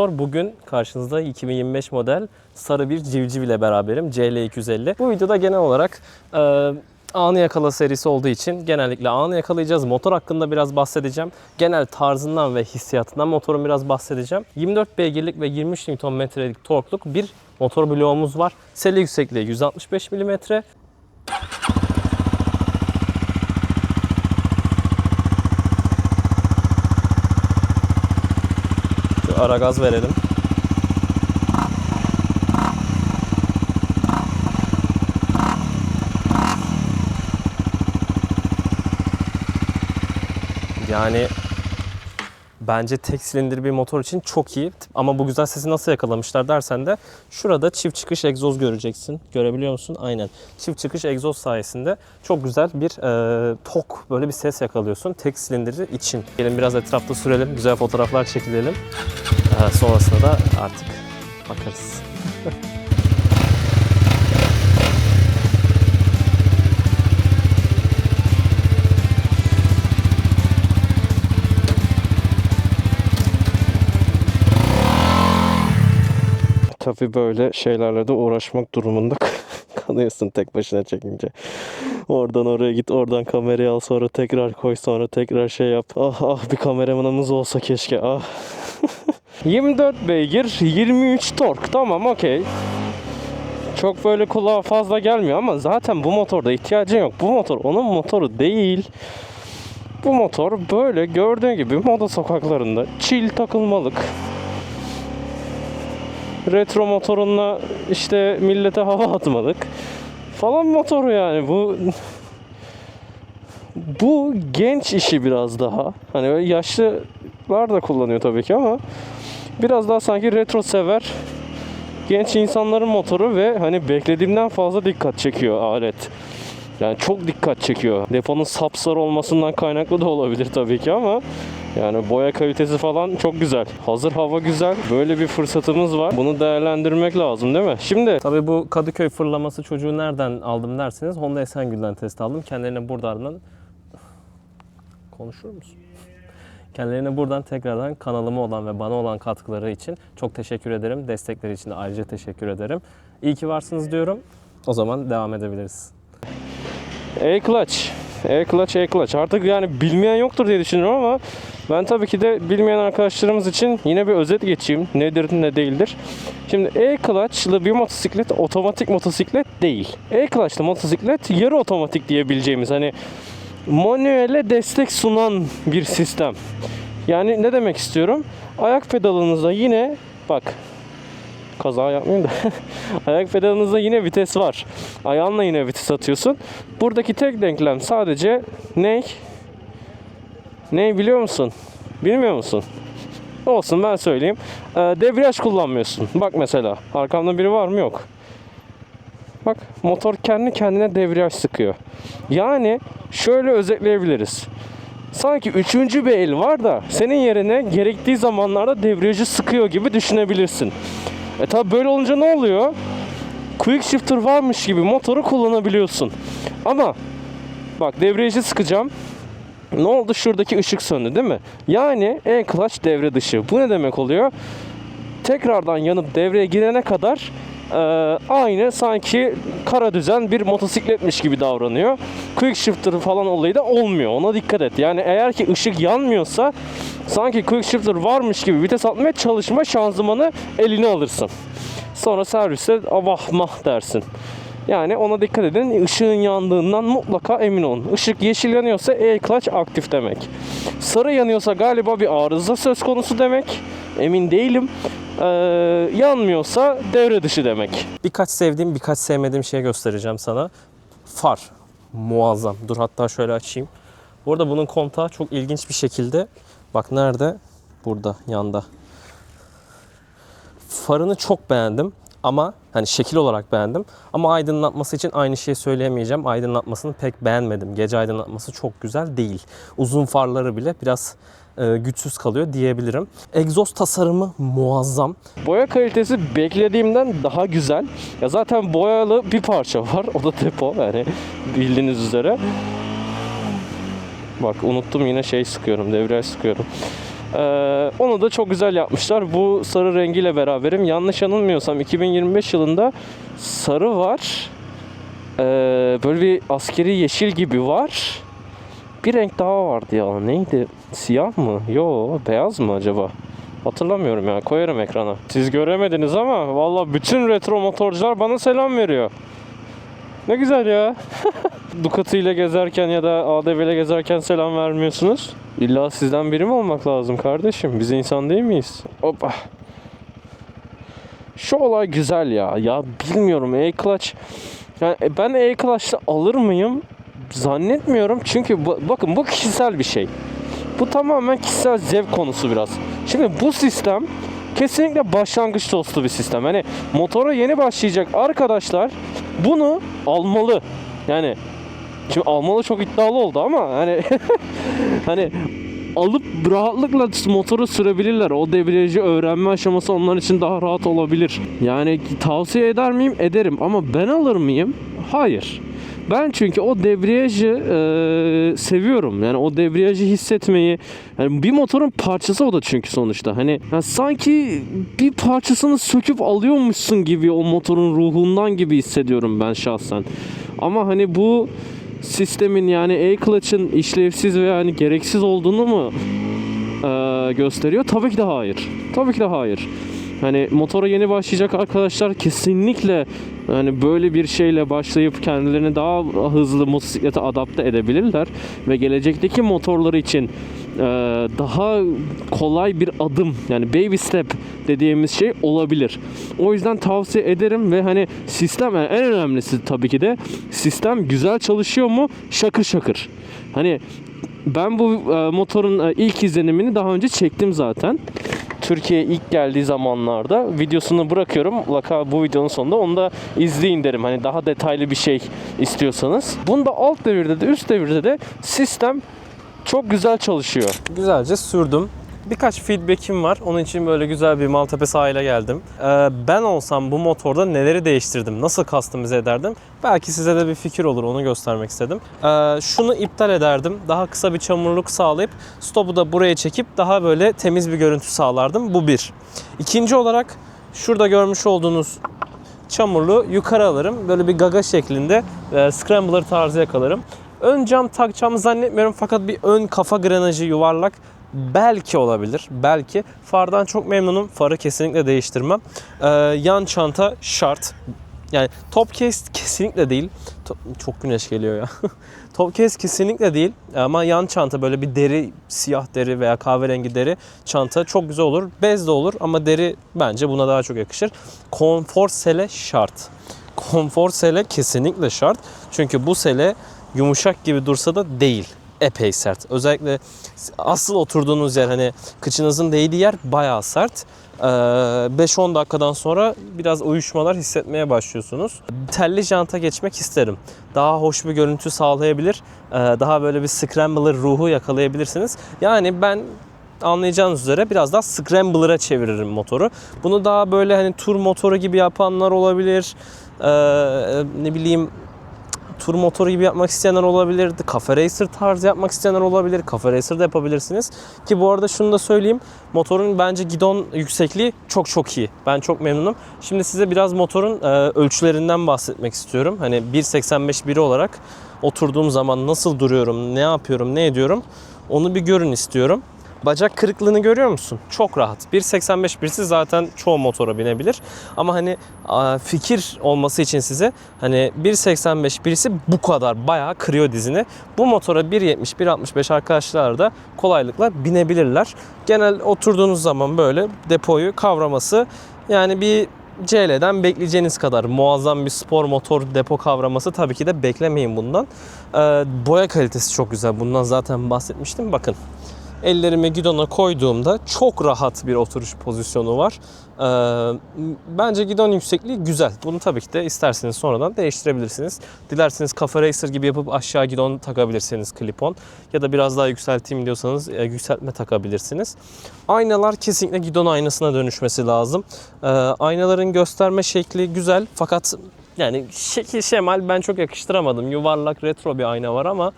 motor. Bugün karşınızda 2025 model sarı bir civciv ile beraberim. CL250. Bu videoda genel olarak e, anı yakala serisi olduğu için genellikle anı yakalayacağız. Motor hakkında biraz bahsedeceğim. Genel tarzından ve hissiyatından motorun biraz bahsedeceğim. 24 beygirlik ve 23 Nm'lik torkluk bir motor bloğumuz var. Sele yüksekliği 165 mm. Ara gaz verelim. Yani bence tek silindir bir motor için çok iyi. Ama bu güzel sesi nasıl yakalamışlar dersen de şurada çift çıkış egzoz göreceksin. Görebiliyor musun? Aynen. Çift çıkış egzoz sayesinde çok güzel bir e, tok böyle bir ses yakalıyorsun tek silindiri için. Gelin biraz etrafta sürelim, güzel fotoğraflar çekilelim. E, sonrasında da artık bakarız. Tabii böyle şeylerle de uğraşmak durumunda kalıyorsun tek başına çekince. Oradan oraya git, oradan kamerayı al, sonra tekrar koy, sonra tekrar şey yap. Ah ah bir kameramanımız olsa keşke ah. 24 beygir, 23 tork. Tamam okey. Çok böyle kulağa fazla gelmiyor ama zaten bu motorda ihtiyacın yok. Bu motor onun motoru değil. Bu motor böyle gördüğün gibi moda sokaklarında chill takılmalık retro motorunla işte millete hava atmalık falan motoru yani bu bu genç işi biraz daha hani öyle yaşlılar da kullanıyor tabii ki ama biraz daha sanki retro sever genç insanların motoru ve hani beklediğimden fazla dikkat çekiyor alet. Yani çok dikkat çekiyor. Deponun sapsarı olmasından kaynaklı da olabilir tabii ki ama yani boya kalitesi falan çok güzel. Hazır hava güzel. Böyle bir fırsatımız var. Bunu değerlendirmek lazım değil mi? Şimdi tabii bu Kadıköy fırlaması çocuğu nereden aldım derseniz Honda Esengül'den test aldım. Kendilerine buradan konuşur musun? Kendilerine buradan tekrardan kanalıma olan ve bana olan katkıları için çok teşekkür ederim. Destekleri için de ayrıca teşekkür ederim. İyi ki varsınız diyorum. O zaman devam edebiliriz. E-Clutch. E-Clutch, E-Clutch. Artık yani bilmeyen yoktur diye düşünüyorum ama ben tabii ki de bilmeyen arkadaşlarımız için yine bir özet geçeyim. Nedir ne değildir. Şimdi E-Clutch'lı bir motosiklet otomatik motosiklet değil. E-Clutch'lı motosiklet yarı otomatik diyebileceğimiz hani manuele destek sunan bir sistem. Yani ne demek istiyorum? Ayak pedalınızda yine bak kaza yapmayayım da ayak pedalınızda yine vites var. Ayağınla yine vites atıyorsun. Buradaki tek denklem sadece ne? Ne biliyor musun? Bilmiyor musun? Olsun ben söyleyeyim. Ee, debriyaj kullanmıyorsun. Bak mesela arkamda biri var mı? Yok. Bak motor kendi kendine debriyaj sıkıyor. Yani şöyle özetleyebiliriz. Sanki üçüncü bir el var da senin yerine gerektiği zamanlarda debriyajı sıkıyor gibi düşünebilirsin. E tabi böyle olunca ne oluyor? Quick shifter varmış gibi motoru kullanabiliyorsun. Ama bak debriyajı sıkacağım. Ne oldu? Şuradaki ışık söndü değil mi? Yani e-clutch devre dışı. Bu ne demek oluyor? Tekrardan yanıp devreye girene kadar e, aynı sanki kara düzen bir motosikletmiş gibi davranıyor. Quick shifter falan olayı da olmuyor. Ona dikkat et. Yani eğer ki ışık yanmıyorsa sanki quick shifter varmış gibi vites atmaya çalışma şanzımanı eline alırsın. Sonra serviste avah mah dersin. Yani ona dikkat edin. Işığın yandığından mutlaka emin olun. Işık yeşil yanıyorsa e-clutch aktif demek. Sarı yanıyorsa galiba bir arıza söz konusu demek. Emin değilim. Ee, yanmıyorsa devre dışı demek. Birkaç sevdiğim, birkaç sevmediğim şey göstereceğim sana. Far. Muazzam. Dur hatta şöyle açayım. Bu arada bunun kontağı çok ilginç bir şekilde. Bak nerede? Burada, yanda. Farını çok beğendim ama hani şekil olarak beğendim. Ama aydınlatması için aynı şeyi söyleyemeyeceğim. Aydınlatmasını pek beğenmedim. Gece aydınlatması çok güzel değil. Uzun farları bile biraz e, güçsüz kalıyor diyebilirim. Egzoz tasarımı muazzam. Boya kalitesi beklediğimden daha güzel. Ya zaten boyalı bir parça var. O da depo yani bildiğiniz üzere. Bak unuttum yine şey sıkıyorum, devreye sıkıyorum. Ee, onu da çok güzel yapmışlar. Bu sarı rengiyle beraberim. Yanlış yanılmıyorsam 2025 yılında sarı var. Ee, böyle bir askeri yeşil gibi var. Bir renk daha vardı ya. Neydi? Siyah mı? Yo, beyaz mı acaba? Hatırlamıyorum ya. Koyarım ekrana. Siz göremediniz ama valla bütün retro motorcular bana selam veriyor. Ne güzel ya. Ducati ile gezerken ya da ADV ile gezerken selam vermiyorsunuz. İlla sizden biri mi olmak lazım kardeşim? Biz insan değil miyiz? Hoppa. Şu olay güzel ya. Ya bilmiyorum E-Clutch. Yani e, ben E-Clutch'ı alır mıyım? Zannetmiyorum. Çünkü bu- bakın bu kişisel bir şey. Bu tamamen kişisel zevk konusu biraz. Şimdi bu sistem kesinlikle başlangıç dostu bir sistem. Hani motora yeni başlayacak arkadaşlar bunu almalı. Yani şimdi almalı çok iddialı oldu ama hani hani alıp rahatlıkla motoru sürebilirler. O debriyajı öğrenme aşaması onlar için daha rahat olabilir. Yani tavsiye eder miyim? Ederim. Ama ben alır mıyım? Hayır. Ben çünkü o debriyajı e, seviyorum. Yani o debriyajı hissetmeyi. Yani bir motorun parçası o da çünkü sonuçta. Hani ya sanki bir parçasını söküp alıyormuşsun gibi o motorun ruhundan gibi hissediyorum ben şahsen. Ama hani bu sistemin yani E-Clutch'ın işlevsiz ve yani gereksiz olduğunu mu e, gösteriyor? Tabii ki de hayır. Tabii ki de hayır. Hani motora yeni başlayacak arkadaşlar kesinlikle yani böyle bir şeyle başlayıp kendilerini daha hızlı motosiklete adapte edebilirler ve gelecekteki motorları için daha kolay bir adım yani baby step dediğimiz şey olabilir. O yüzden tavsiye ederim ve hani sistem yani en önemlisi tabii ki de sistem güzel çalışıyor mu? Şakır şakır. Hani ben bu e, motorun e, ilk izlenimini daha önce çektim zaten. Türkiye'ye ilk geldiği zamanlarda videosunu bırakıyorum. Mutlaka bu videonun sonunda onu da izleyin derim. Hani daha detaylı bir şey istiyorsanız. Bunda alt devirde de üst devirde de sistem çok güzel çalışıyor. Güzelce sürdüm. Birkaç feedback'im var. Onun için böyle güzel bir Maltepe sahile geldim. Ee, ben olsam bu motorda neleri değiştirdim? Nasıl customize ederdim? Belki size de bir fikir olur. Onu göstermek istedim. Ee, şunu iptal ederdim. Daha kısa bir çamurluk sağlayıp stopu da buraya çekip daha böyle temiz bir görüntü sağlardım. Bu bir. İkinci olarak şurada görmüş olduğunuz çamurlu yukarı alırım. Böyle bir gaga şeklinde e, scrambler tarzı yakalarım. Ön cam takacağımı zannetmiyorum fakat bir ön kafa grenajı yuvarlak belki olabilir. Belki. Fardan çok memnunum. Farı kesinlikle değiştirmem. Ee, yan çanta şart. Yani top case kesinlikle değil. To- çok güneş geliyor ya. top case kesinlikle değil. Ama yan çanta böyle bir deri, siyah deri veya kahverengi deri çanta çok güzel olur. Bez de olur ama deri bence buna daha çok yakışır. Konfor sele şart. Konfor sele kesinlikle şart. Çünkü bu sele yumuşak gibi dursa da değil. Epey sert. Özellikle asıl oturduğunuz yer hani kıçınızın değdiği yer bayağı sert. Ee, 5-10 dakikadan sonra biraz uyuşmalar hissetmeye başlıyorsunuz. Telli janta geçmek isterim. Daha hoş bir görüntü sağlayabilir. Ee, Daha böyle bir scrambler ruhu yakalayabilirsiniz. Yani ben anlayacağınız üzere biraz daha scrambler'a çeviririm motoru. Bunu daha böyle hani tur motoru gibi yapanlar olabilir. Ee, ne bileyim tur motoru gibi yapmak isteyenler olabilirdi. Cafe Racer tarzı yapmak isteyenler olabilir. Cafe Racer da yapabilirsiniz. Ki bu arada şunu da söyleyeyim. Motorun bence gidon yüksekliği çok çok iyi. Ben çok memnunum. Şimdi size biraz motorun e, ölçülerinden bahsetmek istiyorum. Hani 1.85 biri olarak oturduğum zaman nasıl duruyorum, ne yapıyorum, ne ediyorum onu bir görün istiyorum. Bacak kırıklığını görüyor musun? Çok rahat. 1.85 birisi zaten çoğu motora binebilir. Ama hani fikir olması için size hani 1.85 birisi bu kadar bayağı kırıyor dizini. Bu motora 1.70 1.65 arkadaşlar da kolaylıkla binebilirler. Genel oturduğunuz zaman böyle depoyu kavraması yani bir CL'den bekleyeceğiniz kadar muazzam bir spor motor depo kavraması tabii ki de beklemeyin bundan. Ee, boya kalitesi çok güzel. Bundan zaten bahsetmiştim. Bakın ellerimi gidona koyduğumda çok rahat bir oturuş pozisyonu var. Ee, bence gidon yüksekliği güzel. Bunu tabii ki de isterseniz sonradan değiştirebilirsiniz. Dilerseniz kafa racer gibi yapıp aşağı gidon takabilirsiniz klipon. Ya da biraz daha yükselteyim diyorsanız e, yükseltme takabilirsiniz. Aynalar kesinlikle gidon aynasına dönüşmesi lazım. Ee, aynaların gösterme şekli güzel fakat yani şekil şemal ben çok yakıştıramadım. Yuvarlak retro bir ayna var ama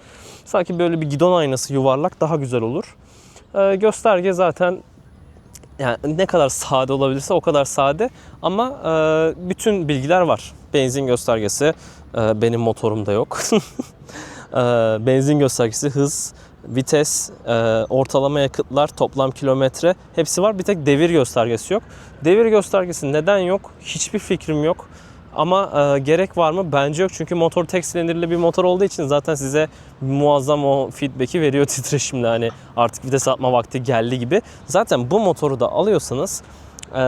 sanki böyle bir gidon aynası yuvarlak daha güzel olur. Ee, gösterge zaten yani ne kadar sade olabilirse o kadar sade ama e, bütün bilgiler var. Benzin göstergesi e, benim motorumda yok. E, benzin göstergesi, hız, vites, e, ortalama yakıtlar, toplam kilometre hepsi var. Bir tek devir göstergesi yok. Devir göstergesi neden yok? Hiçbir fikrim yok. Ama e, gerek var mı? Bence yok. Çünkü motor tek silindirli bir motor olduğu için zaten size muazzam o feedback'i veriyor titreşimle. Hani artık vites atma vakti geldi gibi. Zaten bu motoru da alıyorsanız e,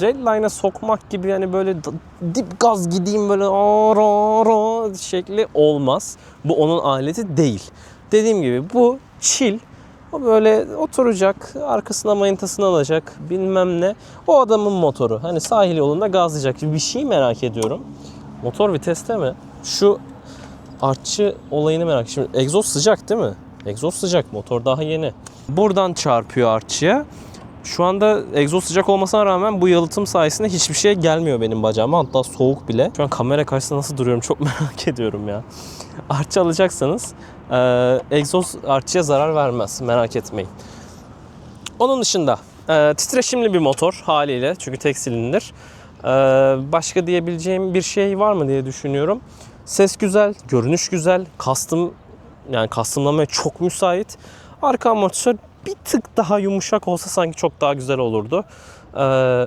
Redline'a sokmak gibi yani böyle dip gaz gideyim böyle ara ara şekli olmaz. Bu onun aleti değil. Dediğim gibi bu chill. O böyle oturacak, arkasına manitasını alacak, bilmem ne. O adamın motoru. Hani sahil yolunda gazlayacak. Bir şey merak ediyorum. Motor viteste mi? Şu artçı olayını merak Şimdi egzoz sıcak değil mi? Egzoz sıcak. Motor daha yeni. Buradan çarpıyor artçıya. Şu anda egzoz sıcak olmasına rağmen bu yalıtım sayesinde hiçbir şey gelmiyor benim bacağıma. Hatta soğuk bile. Şu an kamera karşısında nasıl duruyorum çok merak ediyorum ya. Artçı alacaksanız e, egzoz artçıya zarar vermez. Merak etmeyin. Onun dışında e, titreşimli bir motor haliyle çünkü tek silindir. E, başka diyebileceğim bir şey var mı diye düşünüyorum. Ses güzel, görünüş güzel, kastım yani kastımlamaya çok müsait. Arka amortisör bir tık daha yumuşak olsa sanki çok daha güzel olurdu. Ee,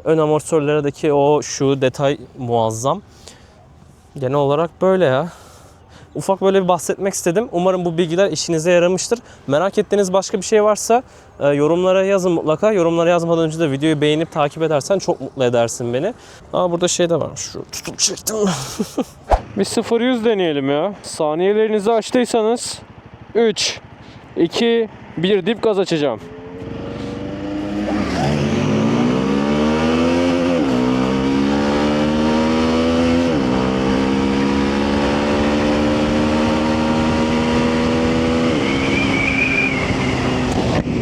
ön amortisörlerdeki o şu detay muazzam. Genel olarak böyle ya. Ufak böyle bir bahsetmek istedim. Umarım bu bilgiler işinize yaramıştır. Merak ettiğiniz başka bir şey varsa e, yorumlara yazın mutlaka. Yorumlara yazmadan önce de videoyu beğenip takip edersen çok mutlu edersin beni. Aa burada şey de var. Şu tutup çektim. Bir 0-100 deneyelim ya. Saniyelerinizi açtıysanız 3, 2, 1 dip gaz açacağım.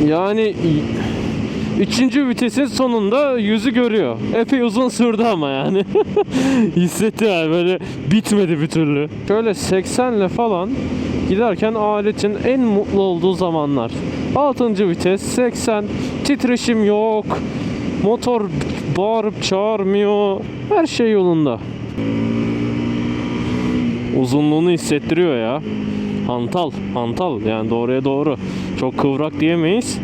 Yani Üçüncü vitesin sonunda yüzü görüyor. Epey uzun sürdü ama yani. Hissetti yani böyle bitmedi bir türlü. Şöyle 80 ile falan giderken aletin en mutlu olduğu zamanlar. 6. vites 80 titreşim yok. Motor bağırıp çağırmıyor. Her şey yolunda. Uzunluğunu hissettiriyor ya. Hantal, hantal yani doğruya doğru. Çok kıvrak diyemeyiz.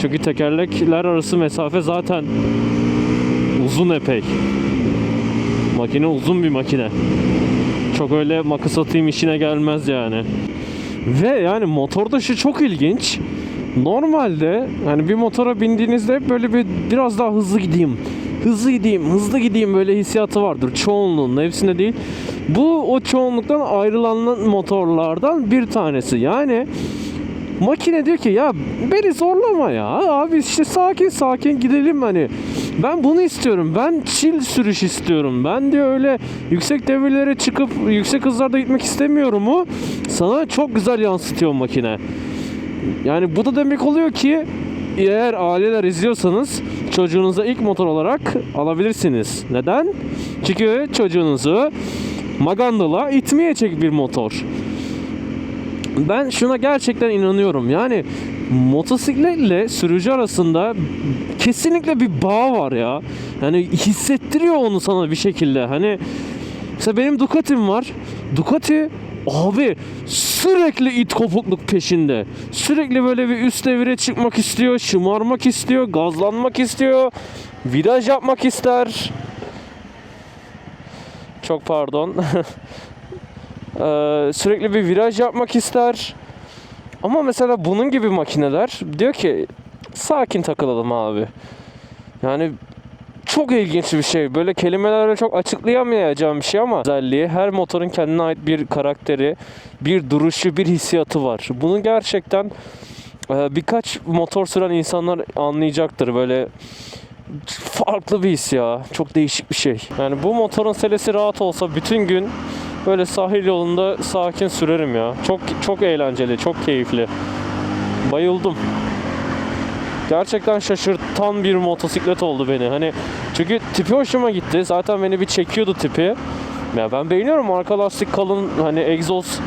Çünkü tekerlekler arası mesafe zaten uzun epey. Makine uzun bir makine. Çok öyle makas atayım işine gelmez yani. Ve yani motorda şu çok ilginç. Normalde hani bir motora bindiğinizde hep böyle bir biraz daha hızlı gideyim. Hızlı gideyim, hızlı gideyim böyle hissiyatı vardır çoğunluğunda hepsinde değil. Bu o çoğunluktan ayrılan motorlardan bir tanesi. Yani makine diyor ki ya beni zorlama ya abi işte sakin sakin gidelim hani ben bunu istiyorum ben chill sürüş istiyorum ben diyor öyle yüksek devirlere çıkıp yüksek hızlarda gitmek istemiyorum mu sana çok güzel yansıtıyor makine yani bu da demek oluyor ki eğer aileler izliyorsanız çocuğunuza ilk motor olarak alabilirsiniz. Neden? Çünkü çocuğunuzu magandala itmeyecek bir motor ben şuna gerçekten inanıyorum. Yani motosikletle sürücü arasında kesinlikle bir bağ var ya. Yani hissettiriyor onu sana bir şekilde. Hani mesela benim Ducati'm var. Ducati abi sürekli it kopukluk peşinde. Sürekli böyle bir üst devire çıkmak istiyor, şımarmak istiyor, gazlanmak istiyor, viraj yapmak ister. Çok pardon. Ee, sürekli bir viraj yapmak ister. Ama mesela bunun gibi makineler diyor ki sakin takılalım abi. Yani çok ilginç bir şey. Böyle kelimelerle çok açıklayamayacağım bir şey ama özelliği her motorun kendine ait bir karakteri, bir duruşu, bir hissiyatı var. Bunu gerçekten e, birkaç motor süren insanlar anlayacaktır. Böyle farklı bir his ya. Çok değişik bir şey. Yani bu motorun selesi rahat olsa bütün gün böyle sahil yolunda sakin sürerim ya. Çok çok eğlenceli, çok keyifli. Bayıldım. Gerçekten şaşırtan bir motosiklet oldu beni. Hani çünkü tipi hoşuma gitti. Zaten beni bir çekiyordu tipi. Ya ben beğeniyorum arka lastik kalın hani egzoz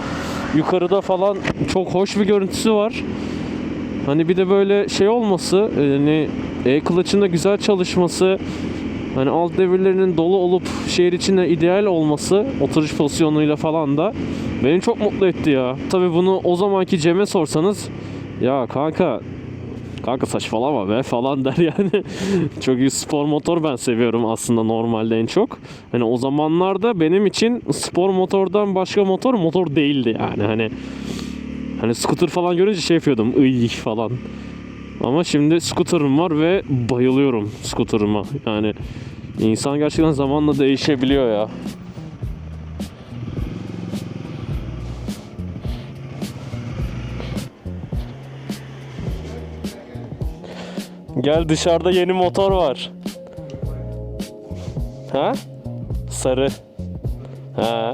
yukarıda falan çok hoş bir görüntüsü var. Hani bir de böyle şey olması, e-clutch'ın da güzel çalışması, hani alt devirlerinin dolu olup şehir içinde ideal olması oturuş pozisyonuyla falan da beni çok mutlu etti ya. Tabii bunu o zamanki Cem'e sorsanız ya kanka kanka saçmalama be falan der yani. çok iyi spor motor ben seviyorum aslında normalde en çok. Hani o zamanlarda benim için spor motordan başka motor motor değildi yani hani Hani scooter falan görünce şey yapıyordum. Iy falan. Ama şimdi scooter'ım var ve bayılıyorum scooter'ıma. Yani insan gerçekten zamanla değişebiliyor ya. Gel dışarıda yeni motor var. Ha? Sarı. Ha?